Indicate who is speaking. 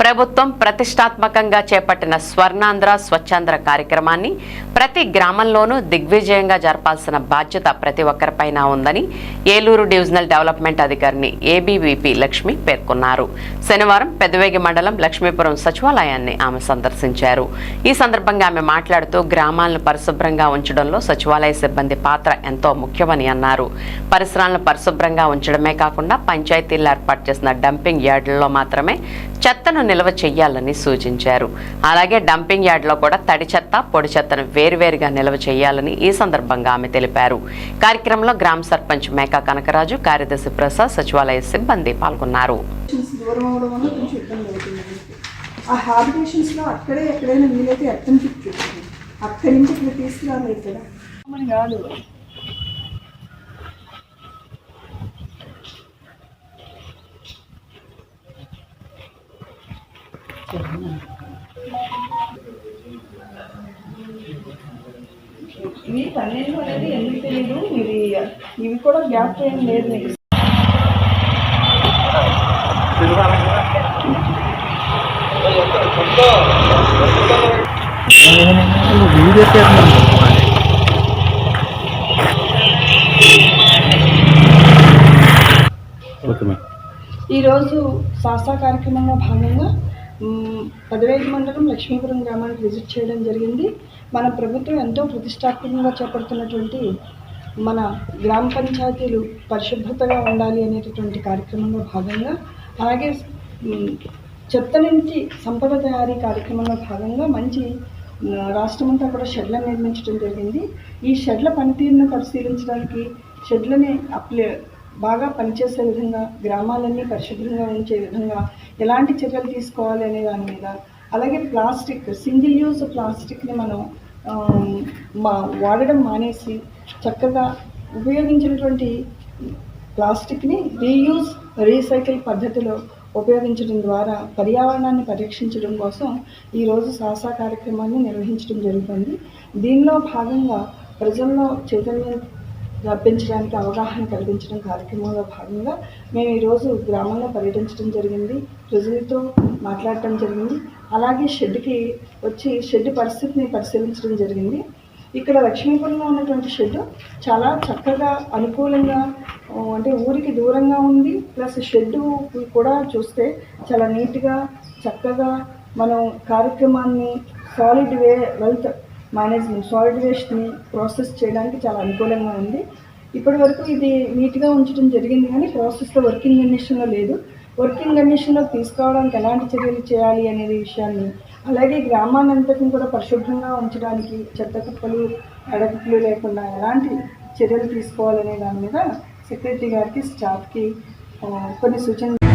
Speaker 1: ప్రభుత్వం ప్రతిష్టాత్మకంగా చేపట్టిన స్వర్ణాంధ్ర స్వచ్ఛాంధ్ర కార్యక్రమాన్ని ప్రతి గ్రామంలోనూ దిగ్విజయంగా జరపాల్సిన బాధ్యత ప్రతి ఒక్కరిపైన ఉందని ఏలూరు డివిజనల్ డెవలప్మెంట్ అధికారిని ఏబీవీపీ లక్ష్మి పేర్కొన్నారు. శనివారం పెదవేగి మండలం లక్ష్మీపురం సచివాలయాన్ని ఆమె సందర్శించారు. ఈ సందర్భంగా ఆమె మాట్లాడుతూ గ్రామాలను పరిశుభ్రంగా ఉంచడంలో సచివాలయ సిబ్బంది పాత్ర ఎంతో ముఖ్యమని అన్నారు. పరిసరాలను పరిశుభ్రంగా ఉంచడమే కాకుండా పంచాయతీలు ఏర్పాటు చేసిన డంపింగ్ యార్డుల్లో మాత్రమే చెత్తను నిల్వ చేయాలని సూచించారు. అలాగే డంపింగ్ యార్డులో కూడా తడి చెత్త పొడి చెత్తను వేరువేరుగా నిల్వ చేయాలని ఈ సందర్భంగా ఆమె తెలిపారు. కార్యక్రమంలో గ్రామ సర్పంచ్ మేకా కనకరాజు కార్యదర్శి ప్రసాద్ సచివాలయ సిబ్బంది పాల్గొన్నారు.
Speaker 2: ఆ అక్కడే ఎక్కడైనా వీలైతే ఎత్తని చూపించుకుంటుంది అక్కడి నుంచి ఇక్కడ తీసుకురాలి ఇక్కడ మన కాదు. ఇవి పన్నెండు అనేది ఎందుకు తెలియదు ఇవి కూడా గ్యాప్ ఏం లేదు ఈరోజు శాస్త్ర కార్యక్రమంలో భాగంగా పదివేలు మండలం లక్ష్మీపురం గ్రామానికి విజిట్ చేయడం జరిగింది. మన ప్రభుత్వం ఎంతో ప్రతిష్టాత్మకంగా చేపడుతున్నటువంటి మన గ్రామ పంచాయతీలు పరిశుభ్రతగా ఉండాలి అనేటటువంటి కార్యక్రమంలో భాగంగా అలాగే చెత్త నుంచి సంపద తయారీ కార్యక్రమంలో భాగంగా మంచి రాష్ట్రమంతా కూడా షెడ్లను నిర్మించడం జరిగింది. ఈ షెడ్ల పనితీరును పరిశీలించడానికి షెడ్లని అప్లై బాగా పనిచేసే విధంగా గ్రామాలన్నీ పరిశుభ్రంగా ఉంచే విధంగా ఎలాంటి చర్యలు తీసుకోవాలి అనే దాని మీద అలాగే ప్లాస్టిక్ సింగిల్ యూజ్ ప్లాస్టిక్ని మనం మా వాడడం మానేసి చక్కగా ఉపయోగించినటువంటి ప్లాస్టిక్ని రీయూజ్ రీసైకిల్ పద్ధతిలో ఉపయోగించడం ద్వారా పర్యావరణాన్ని పరిరక్షించడం కోసం ఈరోజు సాసా కార్యక్రమాన్ని నిర్వహించడం జరుగుతుంది. దీనిలో భాగంగా ప్రజల్లో చైతన్యం పెంచడానికి అవగాహన కల్పించడం కార్యక్రమంలో భాగంగా మేము ఈరోజు గ్రామంలో పర్యటించడం జరిగింది ప్రజలతో మాట్లాడటం జరిగింది అలాగే షెడ్కి వచ్చి షెడ్ పరిస్థితిని పరిశీలించడం జరిగింది. ఇక్కడ లక్ష్మీపురంలో ఉన్నటువంటి షెడ్ చాలా చక్కగా అనుకూలంగా అంటే ఊరికి దూరంగా ఉంది. ప్లస్ షెడ్ కూడా చూస్తే చాలా నీట్గా చక్కగా మనం కార్యక్రమాన్ని solid way wealth management solid వేస్ట్ని process చేయడానికి చాలా అనుకూలంగా ఉంది. ఇప్పటి వరకు ఇది నీట్గా ఉంచడం జరిగింది కానీ ప్రాసెస్లో వర్కింగ్ కండిషన్లో లేదు. వర్కింగ్ కండిషన్లో తీసుకోవడానికి ఎలాంటి చర్యలు చేయాలి అనేది విషయాన్ని అలాగే గ్రామాన్ని అంతటిని కూడా పరిశుభ్రంగా ఉంచడానికి చెత్త కుప్పలు ఎడకుప్పలు లేకుండా ఎలాంటి చర్యలు తీసుకోవాలనే దాని మీద సెక్రటరీ గారికి స్టాఫ్కి కొన్ని సూచనలు